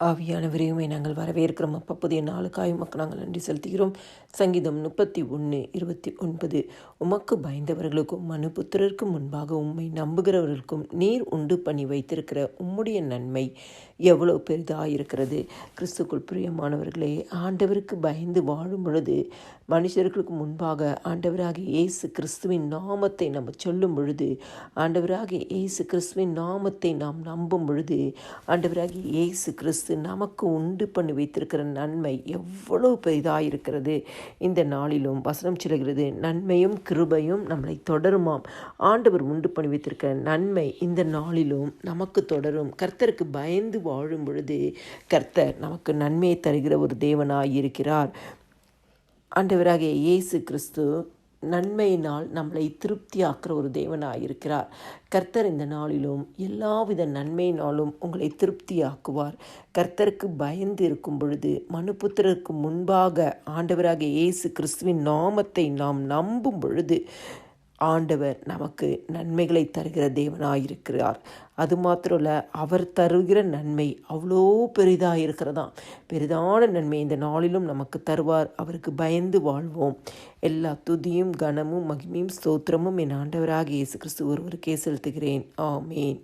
ஆவியானவரையுமே நாங்கள் வரவேற்கிறோம். அப்போ புதிய நாளுக்காய் உமக்கு நாங்கள் நன்றி செலுத்துகிறோம். சங்கீதம் முப்பத்தி ஒன்று இருபத்தி ஒன்பது உமக்கு பயந்தவர்களுக்கும் மனுபுத்திரருக்கும் முன்பாக உம்மை நம்புகிறவர்களுக்கும் நீர் உண்டு பண்ணி வைத்திருக்கிற உம்முடைய நன்மை எவ்வளோ பெரிதாக இருக்கிறது கிறிஸ்துக்குள் பிரியமானவர்களே ஆண்டவருக்கு பயந்து வாழும் பொழுது மனுஷர்களுக்கு முன்பாக ஆண்டவராக இயேசு கிறிஸ்துவின் நாமத்தை நம்ம சொல்லும் பொழுது ஆண்டவராக இயேசு கிறிஸ்துவின் நாமத்தை நாம் நம்பும் பொழுது ஆண்டவராகி இயேசு கிறிஸ்து நமக்கு உண்டு பண்ணி வைத்திருக்கிற நன்மை எவ்வளோ இதாக இருக்கிறது இந்த நாளிலும் வசனம் சொல்கிறது நன்மையும் கிருபையும் நம்மளை தொடருமாம். ஆண்டவர் உண்டு பண்ணி வைத்திருக்கிற நன்மை இந்த நாளிலும் நமக்கு தொடரும். கர்த்தருக்கு பயந்து வாழும் பொழுது கர்த்தர் நமக்கு நன்மையை தருகிற ஒரு தேவனாய் இருக்கிறார் ஆண்டவராகிய இயேசு கிறிஸ்து நன்மையினால் நம்மளை திருப்தியாக்குற ஒரு தேவனாக இருக்கிறார் கர்த்தர் இந்த நாளிலும் எல்லாவித நன்மையினாலும் உங்களை திருப்தியாக்குவார். கர்த்தருக்கு பயந்து இருக்கும் பொழுது மனுபுத்திரருக்கு முன்பாக ஆண்டவராக இயேசு கிறிஸ்துவின் நாமத்தை நாம் நம்பும் பொழுது ஆண்டவர் நமக்கு நன்மைகளை தருகிற தேவனாயிருக்கிறார். அது மாத்திரம் இல்லை அவர் தருகிற நன்மை அவ்வளோ பெரிதாக இருக்கிறதாம் பெரிதான நன்மை இந்த நாளிலும் நமக்கு தருவார். அவருக்கு பயந்து வாழ்வோம். எல்லா துதியும் கனமும் மகிமையும் ஸ்தோத்திரமும் என் ஆண்டவராக இயேசு கிறிஸ்து ஒருவருக்கே செலுத்துகிறேன். ஆமேன்.